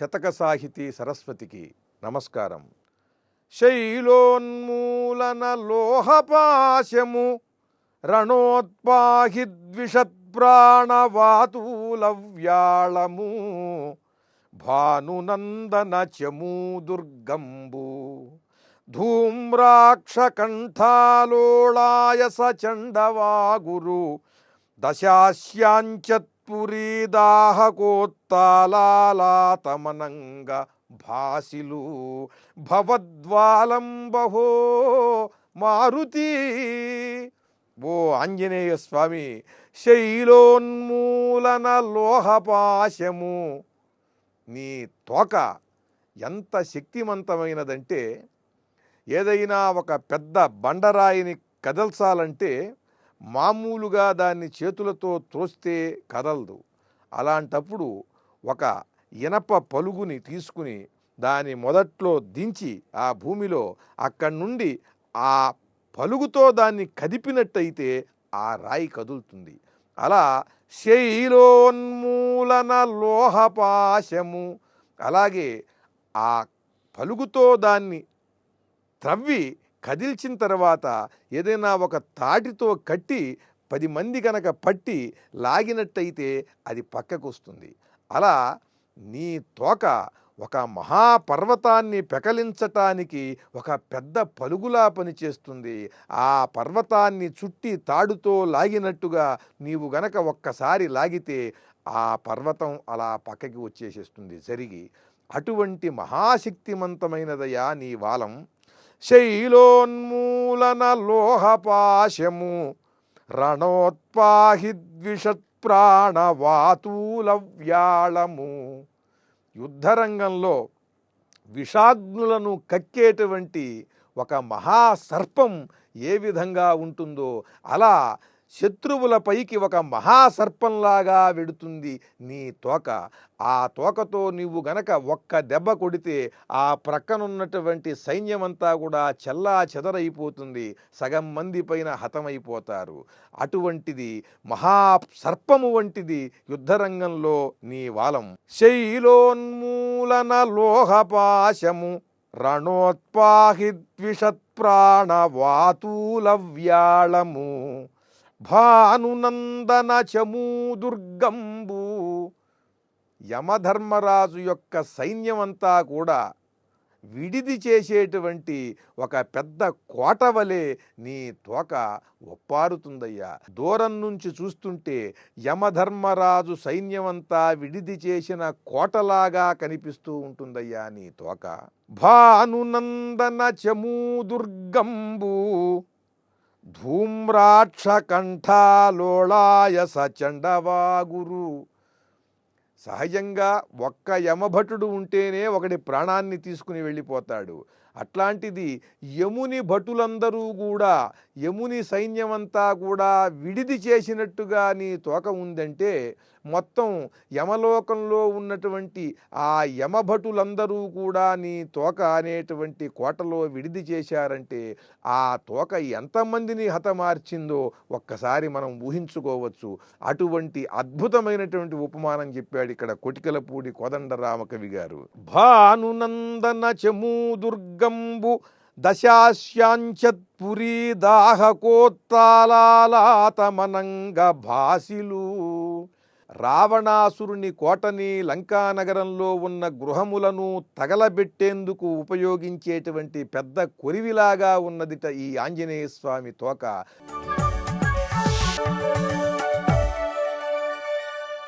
శతక సాహితీ సరస్వతికి నమస్కారం. శైలోన్మూలన లోహపాశము రణోత్పాహిద్విషత్ప్రాణవాతూలవ్యాళము భానునందన చమూ దుర్గంబు ధూమ్రాక్షకంఠాలోళాయ ధూమ్రాక్షకంఠాలోళాయస చండవాగురు దశాస్యాంచత్పురీదాహకోత్తాలాతమనంగ భాసిలు భవద్వాలంబహో మారుతి. ఓ ఆంజనేయ స్వామి శైలోన్మూలన లోహపాశము నీ తోక ఎంత శక్తివంతమైనదంటే ఏదైనా ఒక పెద్ద బండరాయిని కదల్చాలంటే మామూలుగా దాన్ని చేతులతో త్రోస్తే కదలదు. అలాంటప్పుడు ఒక ఇనప పలుగుని తీసుకుని దాని మొదట్లో దించి ఆ భూమిలో అక్కడి నుండి ఆ పలుగుతో దాన్ని కదిపినట్టయితే ఆ రాయి కదులుతుంది. అలా శైలోన్మూలన లోహపాశము. అలాగే ఆ పలుగుతో దాన్ని త్రవ్వి కదిల్చిన తర్వాత ఏదైనా ఒక తాటితో కట్టి పది మంది కనుక పట్టి లాగినట్టయితే అది పక్కకు వస్తుంది అలా నీ తోక ఒక మహాపర్వతాన్ని పెకలించటానికి ఒక పెద్ద పలుగులా పనిచేస్తుంది. ఆ పర్వతాన్ని చుట్టి తాడుతో లాగినట్టుగా నీవు గనక ఒక్కసారి లాగితే ఆ పర్వతం అలా పక్కకి వచ్చేసేస్తుంది. జరిగి అటువంటి మహాశక్తిమంతమైనదయా నీ వాలం. శైలోన్మూలన లోహపాశము రణోత్పాహిద్విషత్ప్రాణవాతూల వ్యాళము యుద్ధరంగంలో విషాగ్నులను కక్కేటువంటి ఒక మహాసర్పం ఏ విధంగా ఉంటుందో అలా శత్రువులపైకి ఒక మహాసర్పంలాగా వెడుతుంది నీ తోక. ఆ తోకతో నీవు గనక ఒక్క దెబ్బ కొడితే ఆ ప్రక్కనున్నటువంటి సైన్యమంతా కూడా చెల్లా చెదరైపోతుంది. సగం మంది పైన హతమైపోతారు. అటువంటిది మహాసర్పము వంటిది యుద్ధరంగంలో నీ వాలం. శైలోన్మూలన లోహపాశము రణోత్పాహి ద్విషత్ప్రాణవాతూలవ్యాళము భానునందన చమూ దుర్గంబు. యమధర్మరాజు యొక్క సైన్యమంతా కూడా విడిది చేసేటువంటి ఒక పెద్ద కోట వలె నీ తోక ఒప్పారుతుందయ్యా. దూరం నుంచి చూస్తుంటే యమధర్మరాజు సైన్యమంతా విడిది చేసిన కోటలాగా కనిపిస్తూ ఉంటుందయ్యా నీ తోక. భానునందన చమూ దుర్గంబు. ధూమ్రాక్షకంఠాలోళాయ సచండవాగురు. సహజంగా ఒక్క యమభటుడు ఉంటేనే ఒకటి ప్రాణాన్ని తీసుకుని వెళ్ళిపోతాడు. అట్లాంటిది యముని భటులందరూ కూడా యముని సైన్యమంతా కూడా విడిది చేసినట్టుగా నీ తోక ఉందంటే మొత్తం యమలోకంలో ఉన్నటువంటి ఆ యమభటులందరూ కూడా నీ తోక అనేటువంటి కోటలో విడిది చేశారంటే ఆ తోక ఎంతమందిని హతమార్చిందో ఒక్కసారి మనం ఊహించుకోవచ్చు. అటువంటి అద్భుతమైనటువంటి ఉపమానం చెప్పాడు ఇక్కడ కొటికలపూడి కోదండరామకవి గారు. భానునందన చమూ మార్గంబు దశాశ్యాంచత్పురీ దాహకోత్తాలాతమనంగ భాసిలు. రావణాసురుని కోటని లంకానగరంలో ఉన్న గృహములను తగలబెట్టేందుకు ఉపయోగించేటువంటి పెద్ద కొరివిలాగా ఉన్నదిట ఈ ఆంజనేయ స్వామి తోక.